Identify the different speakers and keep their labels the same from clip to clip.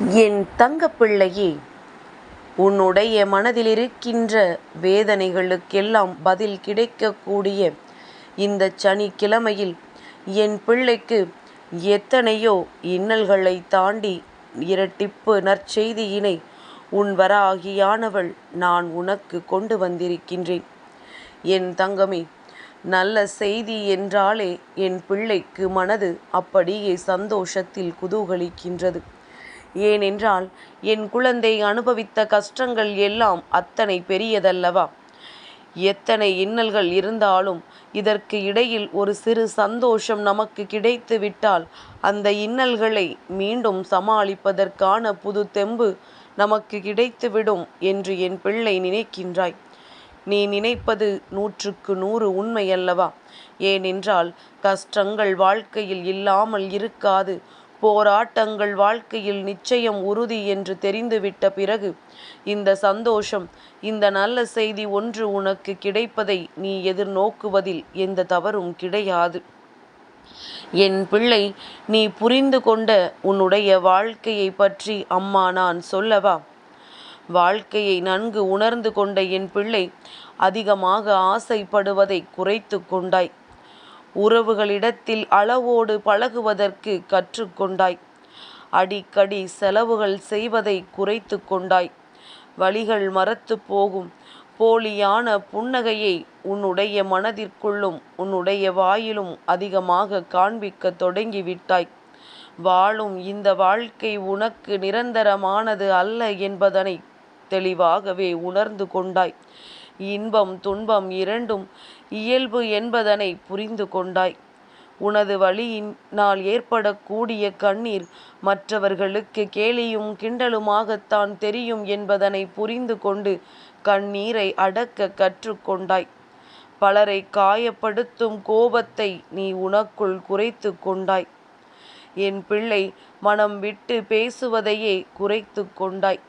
Speaker 1: என் தங்கப்பிள்ளையே உன்னுடைய மனதிலிருக்கின்ற வேதனைகளுக்கெல்லாம் பதில் கிடைக்கக்கூடிய இந்த சனிக்கிழமையில் என் பிள்ளைக்கு எத்தனையோ இன்னல்களை தாண்டி இரட்டிப்பு நற்செய்தியினை உன் வராகியானவள் நான் உனக்கு கொண்டு வந்திருக்கின்றேன். என் தங்கமே நல்ல செய்தி என்றாலே என் பிள்ளைக்கு மனது அப்படியே சந்தோஷத்தில் குதூகலிக்கின்றது. ஏனென்றால் என் குழந்தை அனுபவித்த கஷ்டங்கள் எல்லாம் அத்தனை பெரியதல்லவா? எத்தனை இன்னல்கள் இருந்தாலும் இதற்கு இடையில் ஒரு சிறு சந்தோஷம் நமக்கு கிடைத்து விட்டால் அந்த இன்னல்களை மீண்டும் சமாளிப்பதற்கான புது தெம்பு நமக்கு கிடைத்துவிடும் என்று என் பிள்ளை நினைக்கின்றாய். நீ நினைப்பது நூற்றுக்கு நூறு உண்மையல்லவா? ஏனென்றால் கஷ்டங்கள் வாழ்க்கையில் இல்லாமல் இருக்காது. போராட்டங்கள் வாழ்க்கையில் நிச்சயம் உறுதி என்று தெரிந்துவிட்ட பிறகு இந்த சந்தோஷம் இந்த நல்ல செய்தி ஒன்று உனக்கு கிடைப்பதை நீ எதிர்நோக்குவதில் எந்த தவறும் கிடையாது. என் பிள்ளை நீ புரிந்து கொண்ட உன்னுடைய வாழ்க்கையை பற்றி அம்மா நான் சொல்லவா? வாழ்க்கையை நன்கு உணர்ந்து கொண்ட என் பிள்ளை அதிகமாக ஆசைப்படுவதை குறைத்து கொண்டாய். உறவுகளிடத்தில் அளவோடு பழகுவதற்கு கற்றுக்கொண்டாய். அடிக்கடி செலவுகள் செய்வதை குறைத்து கொண்டாய். வழிகள் மறத்து போகும். போலியான புன்னகையை உன்னுடைய மனதிற்குள்ளும் உன்னுடைய வாயிலும் அதிகமாக காண்பிக்க தொடங்கிவிட்டாய். வாழும் இந்த வாழ்க்கை உனக்கு நிரந்தரமானது அல்ல என்பதனை தெளிவாகவே உணர்ந்து கொண்டாய். இன்பம் துன்பம் இரண்டும் இயல்பு என்பதனை புரிந்து கொண்டாய். உனது வழியினால் ஏற்படக்கூடிய கண்ணீர் மற்றவர்களுக்கு கேலியும் கிண்டலுமாகத்தான் தெரியும் என்பதனை புரிந்து கொண்டு கண்ணீரை அடக்க கற்றுக்கொண்டாய் பலரை காயப்படுத்தும் கோபத்தை நீ உனக்குள் குறைத்து கொண்டாய். என் பிள்ளை மனம் விட்டு பேசுவதையே குறைத்து கொண்டாய்.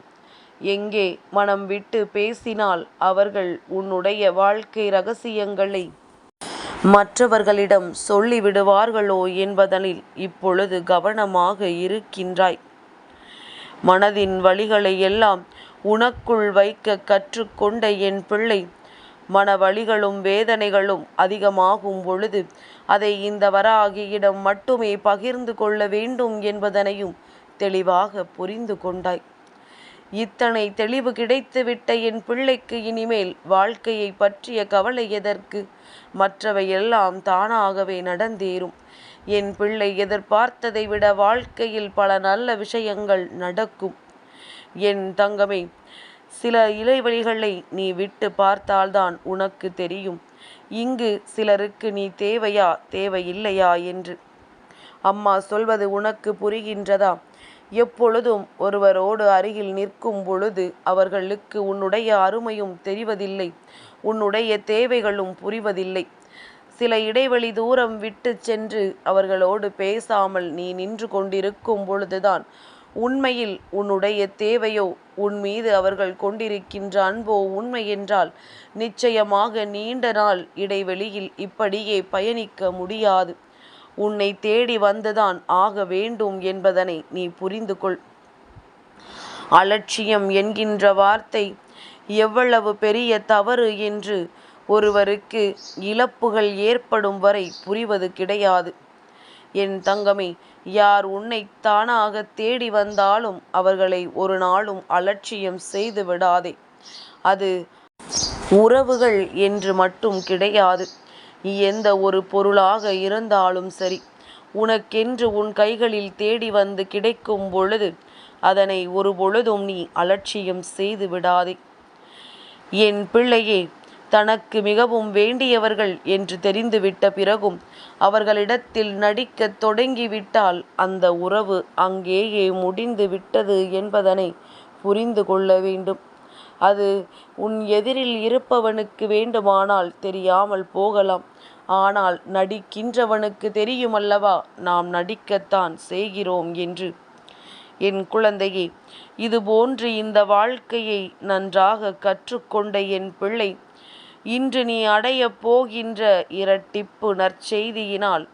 Speaker 1: எங்கே மனம் விட்டு பேசினால் அவர்கள் உன்னுடைய வாழ்க்கை ரகசியங்களை மற்றவர்களிடம் சொல்லிவிடுவார்களோ என்பதனில் இப்பொழுது கவனமாக இருக்கின்றாய். மனதின் வழிகளை எல்லாம் உனக்குள் வைக்க கற்றுக்கொண்ட என் பிள்ளை மன வழிகளும் வேதனைகளும் அதிகமாகும் பொழுது அதை இந்த வராகியிடம் மட்டுமே பகிர்ந்து கொள்ள வேண்டும் என்பதனையும் தெளிவாக புரிந்து கொண்டாய். இத்தனை தெளிவு கிடைத்துவிட்ட என் பிள்ளைக்கு இனிமேல் வாழ்க்கையை பற்றிய கவலை எதற்கு? மற்றவை எல்லாம் தானாகவே நடந்தேறும். என் பிள்ளை எதிர்பார்த்ததை விட வாழ்க்கையில் பல நல்ல விஷயங்கள் நடக்கும். என் தங்கமே சில இலைவழிகளை நீ விட்டு பார்த்தால்தான் உனக்கு தெரியும். இங்கு சிலருக்கு நீ தேவையா தேவையில்லையா என்று. அம்மா சொல்வது உனக்கு புரிகின்றதா? எப்பொழுதும் ஒருவரோடு அருகில் நிற்கும் பொழுது அவர்களுக்கு உன்னுடைய அருமையும் தெரிவதில்லை உன்னுடைய தேவைகளும் புரிவதில்லை. சில இடைவெளி தூரம் விட்டு சென்று அவர்களோடு பேசாமல் நீ நின்று கொண்டிருக்கும் பொழுதுதான் உண்மையில் உன்னுடைய தேவையோ உன் மீது அவர்கள் கொண்டிருக்கின்ற அன்போ உண்மை என்றால் நிச்சயமாக நீண்ட நாள் இடைவெளியில் இப்படியே பயணிக்க முடியாது. உன்னை தேடி வந்துதான் ஆக வேண்டும் என்பதனை நீ புரிந்து கொள் அலட்சியம் என்கின்ற வார்த்தை எவ்வளவு பெரிய தவறு என்று ஒருவருக்கு இழப்புகள் ஏற்படும் வரை புரிவது கிடையாது. என் தங்கமே யார் உன்னை தானாக தேடி வந்தாலும் அவர்களை ஒரு நாளும் அலட்சியம் செய்து விடாதே. அது உறவுகள் என்று மட்டும் கிடையாது. எந்த ஒரு பொருளாக இருந்தாலும் சரி. உனக்கென்று உன் கைகளில் தேடி வந்து கிடைக்கும் பொழுது அதனை ஒரு பொழுதும் நீ அலட்சியம் செய்து விடாதே. என் பிள்ளையே தனக்கு மிகவும் வேண்டியவர்கள் என்று தெரிந்துவிட்ட பிறகும் அவர்களிடத்தில் நடிக்கத் தொடங்கிவிட்டால் அந்த உறவு அங்கேயே முடிந்து விட்டது என்பதனை புரிந்து கொள்ள வேண்டும். அது உன் எதிரில் இருப்பவனுக்கு வேண்டுமானால் தெரியாமல் போகலாம். ஆனால் நடிக்கின்றவனுக்கு தெரியுமல்லவா? நாம் நடிக்கத்தான் செய்கிறோம் என்று. என் குழந்தையே இதுபோன்று இந்த வாழ்க்கையை நன்றாக கற்றுக்கொண்ட என் பிள்ளை இன்று நீ அடையப் போகின்ற இரட்டிப்பு நற்செய்தியினால்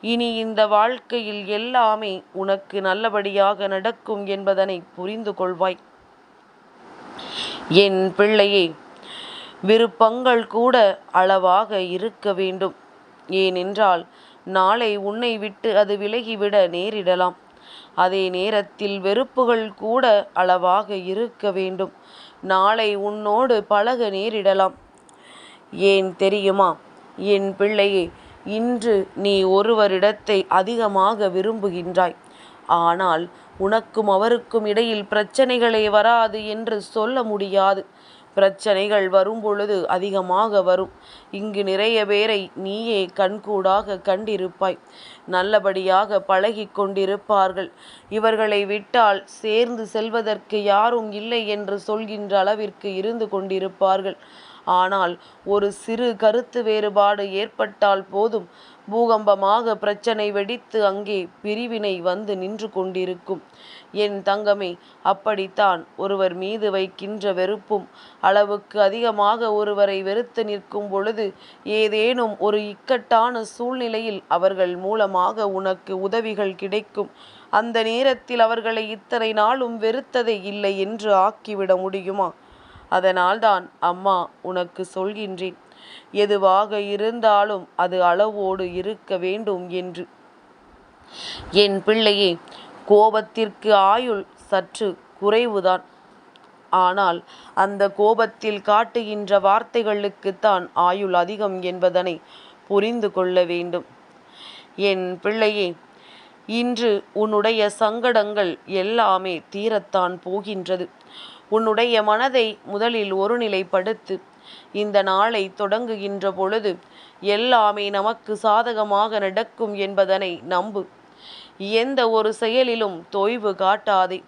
Speaker 1: இனி இந்த வாழ்க்கையில் எல்லாமே உனக்கு நல்லபடியாக நடக்கும் என்பதனை புரிந்து கொள்வாய். என் பிள்ளையே விருப்பங்கள் கூட அளவாக இருக்க வேண்டும். ஏனென்றால் நாளை உன்னை விட்டு அது விலகிவிட நேரிடலாம். அதே நேரத்தில் வெறுப்புகள் கூட அளவாக இருக்க வேண்டும். நாளை உன்னோடு பழக நேரிடலாம். ஏன் தெரியுமா? என் பிள்ளையே இன்று நீ ஒருவரிடத்தை அதிகமாக விரும்புகின்றாய். ஆனால் உனக்கும் அவருக்கும் இடையில் பிரச்சனைகளே வராது என்று சொல்ல முடியாது. பிரச்சனைகள் வரும்பொழுது அதிகமாக வரும். இங்கு நிறைய பேரை நீயே கண்கூடாக கண்டிருப்பாய். நல்லபடியாக பழகி கொண்டிருப்பார்கள். இவர்களை விட்டால் சேர்ந்து செல்வதற்கு யாரும் இல்லை என்று சொல்கின்ற அளவிற்கு இருந்து கொண்டிருப்பார்கள். ஆனால் ஒரு சிறு கருத்து வேறுபாடு ஏற்பட்டால் போதும். பூகம்பமாக பிரச்சனை வெடித்து அங்கே பிரிவினை வந்து நின்று கொண்டிருக்கும். என் தங்கமே அப்படித்தான் ஒருவர் மீது வைக்கின்ற வெறுப்பும் அளவுக்கு அதிகமாக ஒருவரை வெறுத்து நிற்கும் பொழுது ஏதேனும் ஒரு இக்கட்டான சூழ்நிலையில் அவர்கள் மூலமாக உனக்கு உதவிகள் கிடைக்கும். அந்த நேரத்தில் அவர்களை இத்தனை நாளும் வெறுத்ததை இல்லை என்று ஆக்கிவிட முடியுமா? அதனால்தான் அம்மா உனக்கு சொல்கின்றேன். எதுவாக இருந்தாலும் அது அளவோடு இருக்க வேண்டும் என்று. என் பிள்ளையே கோபத்திற்கு ஆயுள் சற்று குறைவுதான். ஆனால் அந்த கோபத்தில் காட்டுகின்ற வார்த்தைகளுக்குத்தான் ஆயுள் அதிகம் என்பதனை புரிந்து கொள்ள வேண்டும். என் பிள்ளையே இன்று உன்னுடைய சங்கடங்கள் எல்லாமே தீரத்தான் போகின்றது. உன்னுடைய மனதை முதலில் ஒருநிலைப்படுத்து இந்த நாளை தொடங்குகின்ற பொழுது எல்லாமே நமக்கு சாதகமாக நடக்கும் என்பதனை நம்பு. எந்த ஒரு செயலிலும் தொய்வு காட்டாதே.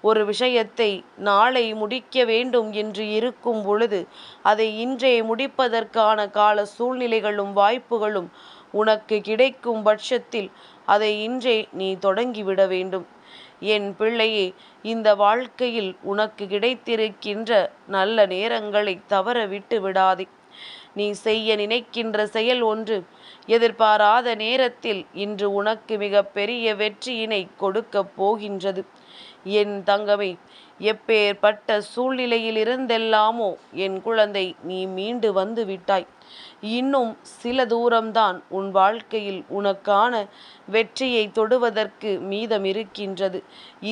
Speaker 1: ஒரு விஷயத்தை நாளை முடிக்க வேண்டும் என்று இருக்கும் பொழுது அதை இன்றே முடிப்பதற்கான கால சூழ்நிலைகளும் வாய்ப்புகளும் உனக்கு கிடைக்கும் பட்சத்தில் அதை இன்றே நீ தொடங்கிவிட வேண்டும். என் பிள்ளையே இந்த வாழ்க்கையில் உனக்கு கிடைத்திருக்கின்ற நல்ல நேரங்களை தவற விட்டு விடாதே நீ செய்ய நினைக்கின்ற செயல் ஒன்று. எதிர்பாராத நேரத்தில் இன்று உனக்கு மிக பெரிய வெற்றியினை கொடுக்கப் போகின்றது. என் தங்கமே எப்பேற்பட்ட சூழ்நிலையில் இருந்தெல்லாமோ என் குழந்தை நீ மீண்டு வந்து விட்டாய். இன்னும் சில தூரம்தான் உன் வாழ்க்கையில் உனக்கான வெற்றியை தொடுவதற்கு மீதம் இருக்கின்றது.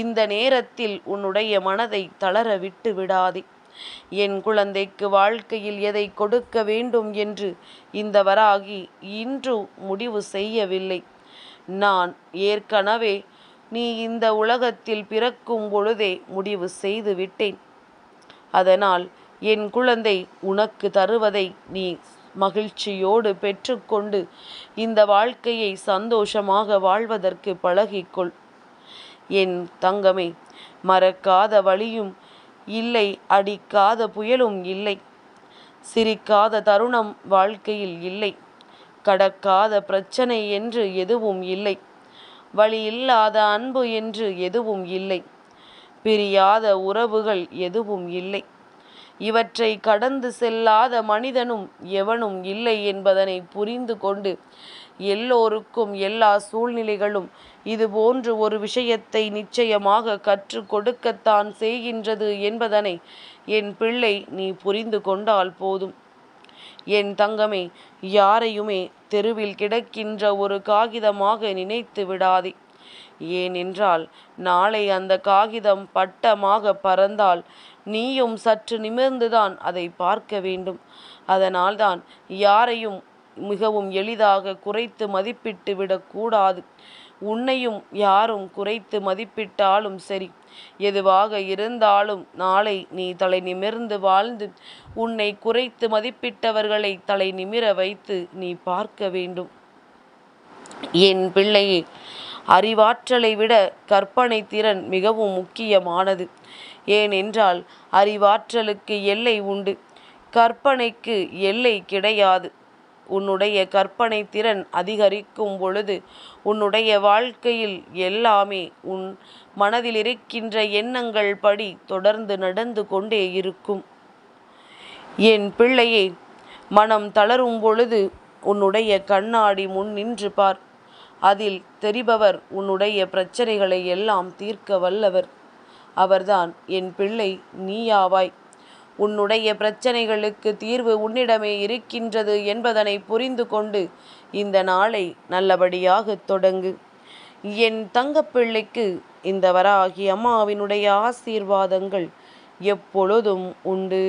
Speaker 1: இந்த நேரத்தில் உன்னுடைய மனதை தளர விட்டு விடாதே. என் குழந்தைக்கு வாழ்க்கையில் எதை கொடுக்க வேண்டும் என்று இந்த வராகி இன்று முடிவு செய்யவில்லை. நான் ஏற்கனவே நீ இந்த உலகத்தில் பிறக்கும் பொழுதே முடிவு செய்து விட்டேன். அதனால் என் குழந்தை உனக்கு தருவதை நீ மகிழ்ச்சியோடு பெற்றுக்கொண்டு இந்த வாழ்க்கையை சந்தோஷமாக வாழ்வதற்கு பழகிக்கொள். என் தங்கமே மறக்காத வழியும் இல்லை அடிக்காத புயலும் இல்லை. சிரிக்காத தருணம் வாழ்க்கையில் இல்லை. கடக்காத பிரச்சனை என்று எதுவும் இல்லை. வழி இல்லாத அன்பு என்று எதுவும் இல்லை. பிரியாத உறவுகள் எதுவும் இல்லை. இவற்றை கடந்து செல்லாத மனிதனும் எவனும் இல்லை என்பதனை புரிந்து கொண்டு எல்லோருக்கும் எல்லா சூழ்நிலைகளும் இது போன்று ஒரு விஷயத்தை நிச்சயமாக கற்று கொடுக்கத்தான் செய்கின்றது என்பதனை என் பிள்ளை நீ புரிந்து கொண்டால் போதும். என் தங்கமே யாரையுமே தெருவில் கிடக்கின்ற ஒரு காகிதமாக நினைத்து விடாதே. ஏனென்றால் நாளை அந்த காகிதம் பட்டமாக பறந்தால் நீயும் சற்று நிமிர்ந்துதான் அதை பார்க்க வேண்டும். அதனால்தான் யாரையும் மிகவும் எளிதாக குறைத்து மதிப்பிட்டு விடக்கூடாது. உன்னையும் யாரும் குறைத்து மதிப்பிட்டாலும் சரி. எதுவாக இருந்தாலும் நாளை நீ தலை நிமிர்ந்து வாழ்ந்து உன்னை குறைத்து மதிப்பிட்டவர்களை தலை நிமிர வைத்து நீ பார்க்க வேண்டும். என் பிள்ளையே அறிவாற்றலை விட கற்பனை திறன் மிகவும் முக்கியமானது. ஏனென்றால் அறிவாற்றலுக்கு எல்லை உண்டு. கற்பனைக்கு எல்லை கிடையாது. உன்னுடைய கற்பனை திறன் அதிகரிக்கும் பொழுது உன்னுடைய வாழ்க்கையில் எல்லாமே உன் மனதில் இருக்கின்ற எண்ணங்கள் படி தொடர்ந்து நடந்து கொண்டே இருக்கும். என் பிள்ளையே மனம் தளரும் பொழுது உன்னுடைய கண்ணாடி முன் நின்று பார். அதில் தெரிபவர் உன்னுடைய பிரச்சனைகளை எல்லாம் தீர்க்க வல்லவர். அவர்தான் என் பிள்ளை நீயாவாய். உன்னுடைய பிரச்சனைகளுக்கு தீர்வு உன்னிடமே இருக்கின்றது என்பதனை புரிந்து கொண்டு இந்த நாளை நல்லபடியாக தொடங்கு. என் தங்கப்பிள்ளைக்கு இந்த வராகி அம்மாவினுடைய ஆசீர்வாதங்கள் எப்பொழுதும் உண்டு.